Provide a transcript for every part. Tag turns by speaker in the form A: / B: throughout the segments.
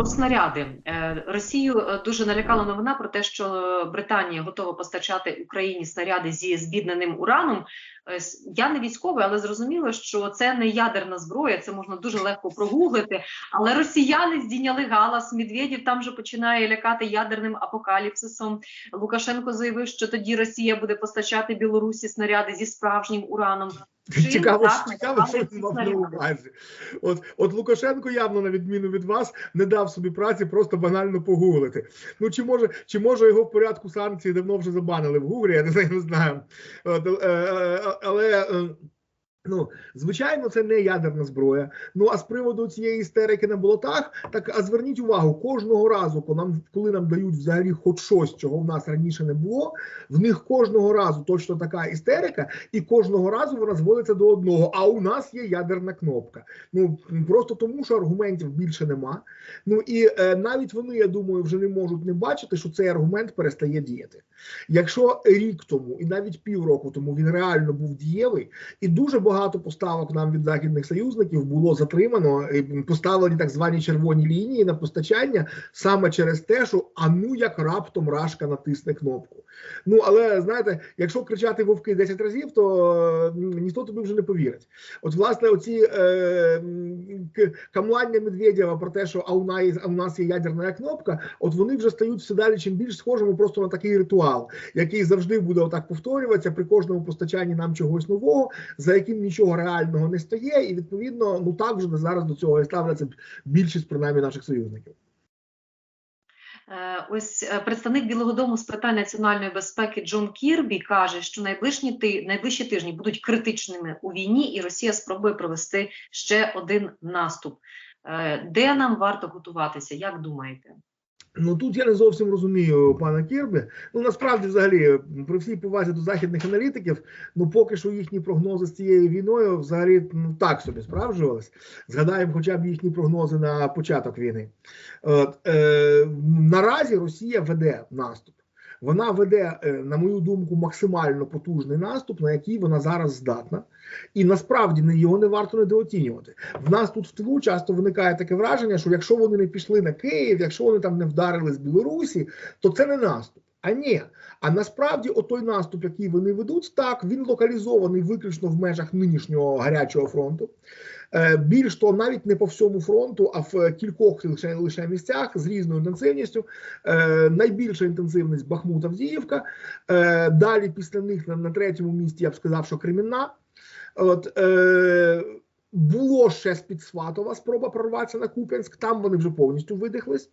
A: Про снаряди Е, Росію е, дуже налякала новина про те, що Британія готова постачати Україні снаряди зі збідненим ураном. Е, Я не військовий, але зрозуміло, що це не ядерна зброя, це можна дуже легко прогуглити. Але росіяни здійняли галас. Медведєв там же починає лякати ядерним апокаліпсисом. Лукашенко заявив, що тоді Росія буде постачати Білорусі снаряди зі справжнім ураном.
B: Цікаво,
A: так
B: цікаво, що він мав на увазі. От, от Лукашенко явно, на відміну від вас, не дав собі праці просто банально погуглити. Ну чи може, чи може його в порядку санкцій давно вже забанили в Гуглі, я не знаю, не знаю. От, е, е, але. Ну, звичайно, це не ядерна зброя. Ну а з приводу цієї істерики на болотах, так а зверніть увагу, кожного разу, коли нам, коли нам дають взагалі хоч щось, чого в нас раніше не було, в них кожного разу точно така істерика, і кожного разу вона зводиться до одного. А у нас є ядерна кнопка. Ну просто тому, що аргументів більше нема. Ну і е, навіть вони, я думаю, вже не можуть не бачити, що цей аргумент перестає діяти. Якщо рік тому і навіть півроку тому він реально був дієвий, і дуже багато поставок нам від західних союзників було затримано, поставлені так звані червоні лінії на постачання саме через те, що а ну як раптом рашка натисне кнопку. Ну але знаєте, якщо кричати вовки 10 разів, то е, ніхто тобі вже не повірить. От, власне, оці е, камлання Медведєва про те, що а у нас, а у нас є ядерна кнопка, от вони вже стають все далі чим більш схожими просто на такий ритуал, який завжди буде отак повторюватися при кожному постачанні нам чогось нового, за яким нічого реального не стає, і відповідно, ну так вже зараз до цього і ставляться більшість принаймні наших союзників.
A: Е, Ось е, представник Білого Дому з питань національної безпеки Джон Кірбі каже, що найближні ти найближчі тижні будуть критичними у війні, і Росія спробує провести ще один наступ. Е, Де нам варто готуватися? Як думаєте?
B: Ну тут я не зовсім розумію пана Кірбі. Ну насправді, взагалі, при всій повазі до західних аналітиків, ну поки що їхні прогнози з цією війною взагалі ну так собі справджувались. Згадаємо, хоча б їхні прогнози на початок війни. От, е, наразі Росія веде наступ. Вона веде, е, на мою думку, максимально потужний наступ, на який вона зараз здатна, і насправді його не варто недооцінювати. В нас тут в тилу часто виникає таке враження, що якщо вони не пішли на Київ, якщо вони там не вдарили з Білорусі, то це не наступ. А ні, а насправді отой наступ, який вони ведуть, так він локалізований виключно в межах нинішнього гарячого фронту. Е, Більш того, навіть не по всьому фронту, а в кількох лише лише місцях з різною інтенсивністю. Е, Найбільша інтенсивність Бахмут Авдіївка. Е, Далі після них на, на третьому місці я б сказав, що Кремінна. От е, було ще з-під спроба прорватися на Куп'янськ, там вони вже повністю видихлись.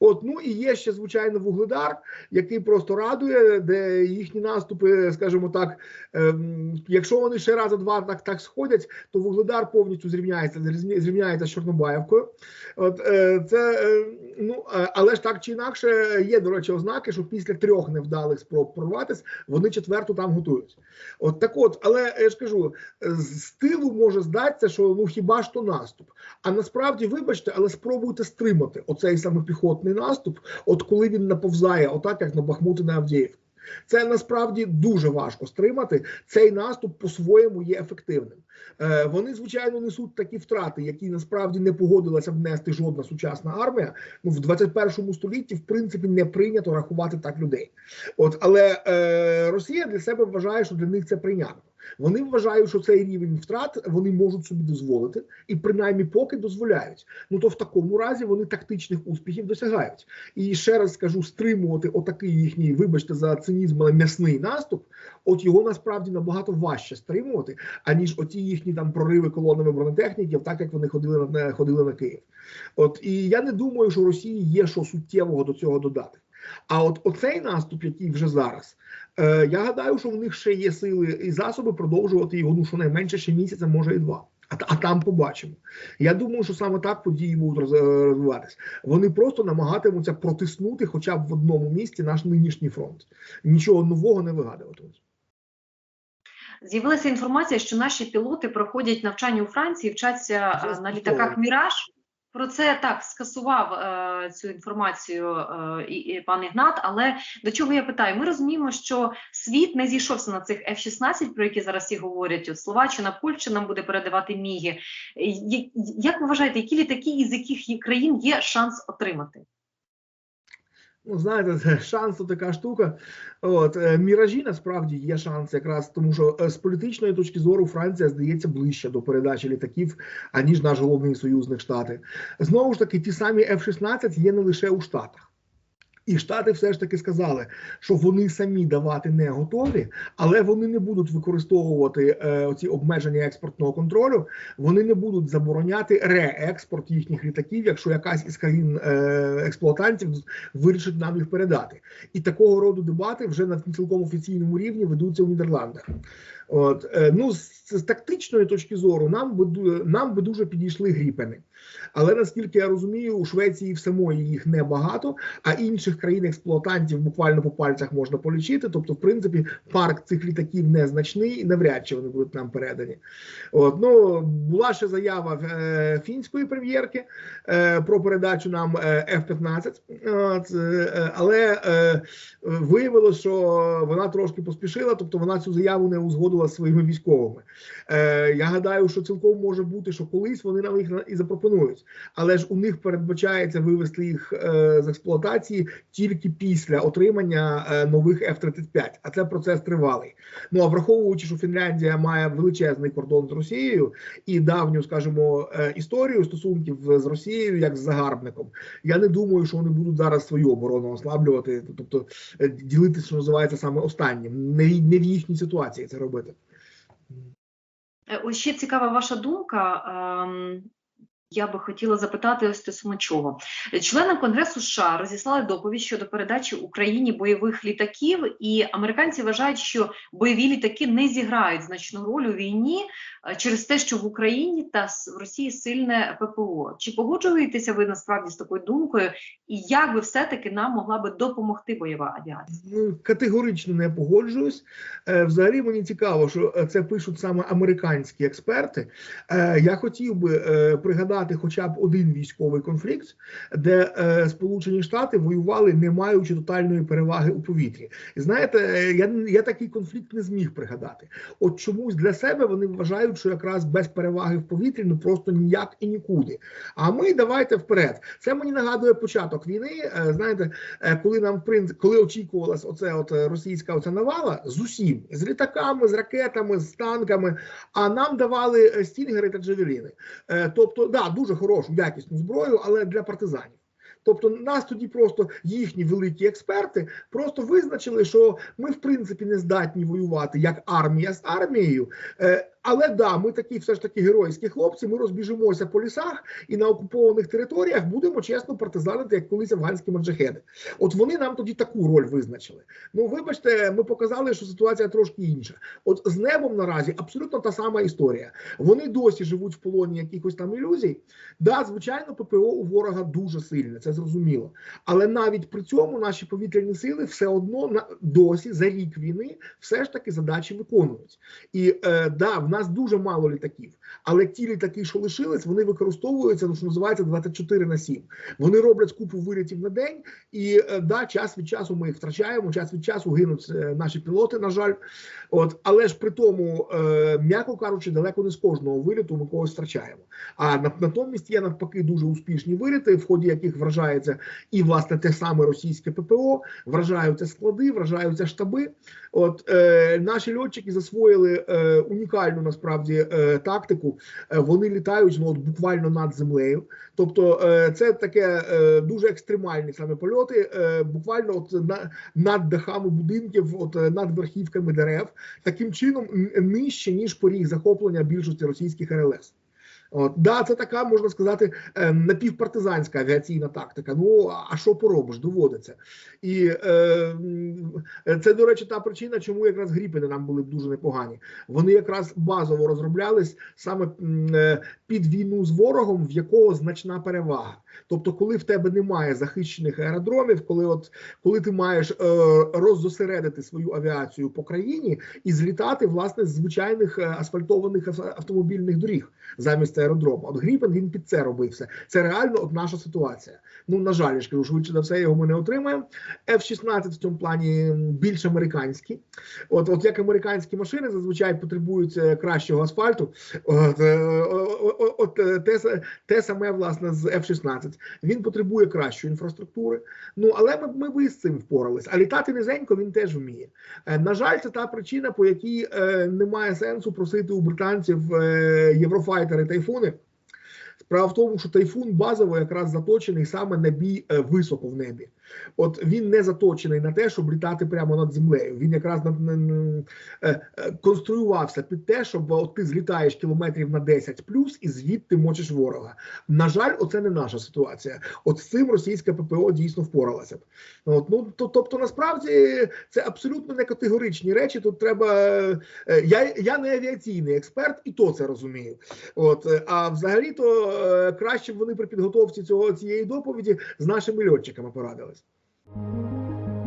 B: От, ну і є ще, звичайно, Вугледар, який просто радує, де їхні наступи, скажімо так, ем, якщо вони ще раза два так, так сходять, то Вугледар повністю зрівняється, зрівняється з Чорнобаївкою. От, е, це, е, ну, е, але ж так чи інакше, є, до речі, ознаки, що після трьох невдалих спроб прорватися, вони четверту там готують. От так от, але я ж кажу, з тилу може здатися, що ну хіба ж то наступ. А насправді, вибачте, але спробуйте стримати оцей саме піхотний наступ, от коли він наповзає, отак як на Бахмут на Авдіївку. Це насправді дуже важко стримати. Цей наступ по-своєму є ефективним. Е, вони, звичайно, несуть такі втрати, які насправді не погодилася внести жодна сучасна армія. Ну в 21 столітті, в принципі, не прийнято рахувати так людей. От, але е, Росія для себе вважає, що для них це прийнятно. Вони вважають, що цей рівень втрат вони можуть собі дозволити, і принаймні поки дозволяють. Ну то в такому разі вони тактичних успіхів досягають. І ще раз скажу, стримувати отакий їхній, вибачте, за цинізм, але м'ясний наступ. От його насправді набагато важче стримувати, аніж оті їхні там прориви колонами бронетехніків, так як вони ходили на ходили на Київ. От і я не думаю, що Росії є що суттєвого до цього додати. А от оцей наступ, який вже зараз, е, я гадаю, що в них ще є сили і засоби продовжувати його ну щонайменше ще місяця, може і два. А, а там побачимо. Я думаю, що саме так події будуть е, розвиватися. Вони просто намагатимуться протиснути, хоча б в одному місці, наш нинішній фронт. Нічого нового не вигадуватимуть.
A: З'явилася інформація, що наші пілоти проходять навчання у Франції, вчаться
B: Вже
A: е, на літаках Міраж. Про це так скасував е, цю інформацію е, і, пан Ігнат. Але до чого я питаю? Ми розуміємо, що світ не зійшовся на цих F-16, про які зараз всі говорять. От Словаччина, Польща нам буде передавати міги. Е, Як ви вважаєте, які літаки із яких країн є шанс отримати?
B: Ну, знаєте, шанс така штука. От е, міражі насправді є шанс, якраз тому, що е, з політичної точки зору Франція здається ближче до передачі літаків, аніж наш головний союзник Штати. Знову ж таки, ті самі F-16 є не лише у Штатах. І Штати все ж таки сказали, що вони самі давати не готові, але вони не будуть використовувати е, оці обмеження експортного контролю. Вони не будуть забороняти реекспорт їхніх літаків, якщо якась із країн е, експлуатантів вирішить нам їх передати. І такого роду дебати вже на цілком офіційному рівні ведуться у Нідерландах. От е, ну з, з тактичної точки зору нам би нам би дуже підійшли гріпени. Але наскільки я розумію, у Швеції в самої їх небагато, а інших країн-експлуатантів буквально по пальцях можна полічити. Тобто, в принципі, парк цих літаків незначний і навряд чи вони будуть нам передані. От ну була ще заява е, фінської прем'єрки е, про передачу нам е, F-15, От, е, але е, виявилося, що вона трошки поспішила, тобто вона цю заяву не узгодила зі своїми військовими. Е, я гадаю, що цілком може бути, що колись вони нам їх і запропонують, але ж у них передбачається вивести їх е, з експлуатації тільки після отримання е, нових F-35, а це процес тривалий. Ну а враховуючи, що Фінляндія має величезний кордон з Росією і давню, скажімо, е, історію стосунків з Росією як з загарбником, я не думаю, що вони будуть зараз свою оборону ослаблювати, тобто е, ділитися, що називається саме останнім. Не, не в їхній ситуації це робити.
A: Е, Ось ще цікава ваша думка. Я би хотіла запитати ось стосовно чого. Членам Конгресу США розіслали доповідь щодо передачі Україні бойових літаків, і американці вважають, що бойові літаки не зіграють значну роль у війні е, через те, що в Україні та в Росії сильне ППО. Чи погоджуєтеся ви насправді з такою думкою? І як би все-таки нам могла би допомогти бойова авіація?
B: Ну, категорично не погоджуюсь. Е, Взагалі мені цікаво, що е, це пишуть саме американські експерти. Я хотів би е, пригадати хоча б один військовий конфлікт, де е, Сполучені Штати воювали, не маючи тотальної переваги у повітрі. І знаєте, е, я, я такий конфлікт не зміг пригадати. От чомусь для себе вони вважають, що якраз без переваги в повітрі ну просто ніяк і нікуди. А ми давайте вперед. Це мені нагадує початок війни. Е, Знаєте, е, коли нам в принцип, коли очікувалась оце от е, російська оця навала з усім, з літаками, з ракетами, з танками. А нам давали е, стінгери та джавеліни. Е, Тобто, да, дуже хорошу якісну зброю, але для партизанів. Тобто нас тоді просто їхні великі експерти просто визначили, що ми в принципі не здатні воювати як армія з армією. Але да, ми такі все ж таки геройські хлопці. Ми розбіжимося по лісах і на окупованих територіях будемо чесно партизанити, як колись афганські маджахеди. От вони нам тоді таку роль визначили. Ну, вибачте, ми показали, що ситуація трошки інша. От з небом наразі абсолютно та сама історія. Вони досі живуть в полоні якихось там ілюзій. Да, звичайно, ППО у ворога дуже сильне, це зрозуміло. Але навіть при цьому наші повітряні сили все одно на досі за рік війни все ж таки задачі виконують. І е, да, нас дуже мало літаків, але ті літаки, що лишились, вони використовуються, ну що називається 24 на 7. Вони роблять купу вилітів на день, і е, да, час від часу ми їх втрачаємо, час від часу гинуть е, наші пілоти, на жаль. От, але ж при тому, е, м'яко кажучи, далеко не з кожного виліту ми когось втрачаємо. А натомість є навпаки дуже успішні виліти, в ході яких вражається і власне те саме російське ППО, вражаються склади, вражаються штаби. От е, наші льотчики засвоїли е, унікальну насправді е, тактику. Е, вони літають ну, от буквально над землею. Тобто, е, це таке дуже екстремальні саме польоти, буквально от на, над дахами будинків, от над верхівками дерев, таким чином нижче ніж поріг захоплення більшості російських РЛС. От, да, це така можна сказати е, напівпартизанська авіаційна тактика. Ну а що поробиш, доводиться. І е, це, до речі, та причина, чому якраз гріпини нам були дуже непогані. Вони якраз базово розроблялись саме е, під війну з ворогом, в якого значна перевага. Тобто, коли в тебе немає захищених аеродромів, коли от коли ти маєш е, роззосередити свою авіацію по країні і злітати власне з звичайних е, асфальтованих автомобільних доріг замість аеродрому. От Гріпен він під це робився. Це реально от наша ситуація. Ну на жаль, я ж кажу, швидше за все його ми не отримаємо. F-16 в цьому плані більш американський. От, от як американські машини зазвичай потребують е, кращого асфальту. От, е, от е, те, те саме власне з F-16. Він потребує кращої інфраструктури. Ну але ми, ми би з цим впорались. А літати низенько він теж вміє. Е, На жаль, це та причина, по якій е, немає сенсу просити у британців е, єврофайтери тайфуни. Справа в тому, що тайфун базово якраз заточений саме на бій високо в небі. От він не заточений на те, щоб літати прямо над землею. Він якраз е, е, конструювався під те, щоб от ти злітаєш кілометрів на 10 плюс і звідти мочиш ворога. На жаль, оце не наша ситуація. От з цим російська ППО дійсно впоралася б. От, ну то, тобто, насправді це абсолютно не категоричні речі. Тут треба. е, Я, я не авіаційний експерт, і то це розумію. От а взагалі то е, краще б вони при підготовці цього цієї доповіді з нашими льотчиками порадились. Thank you.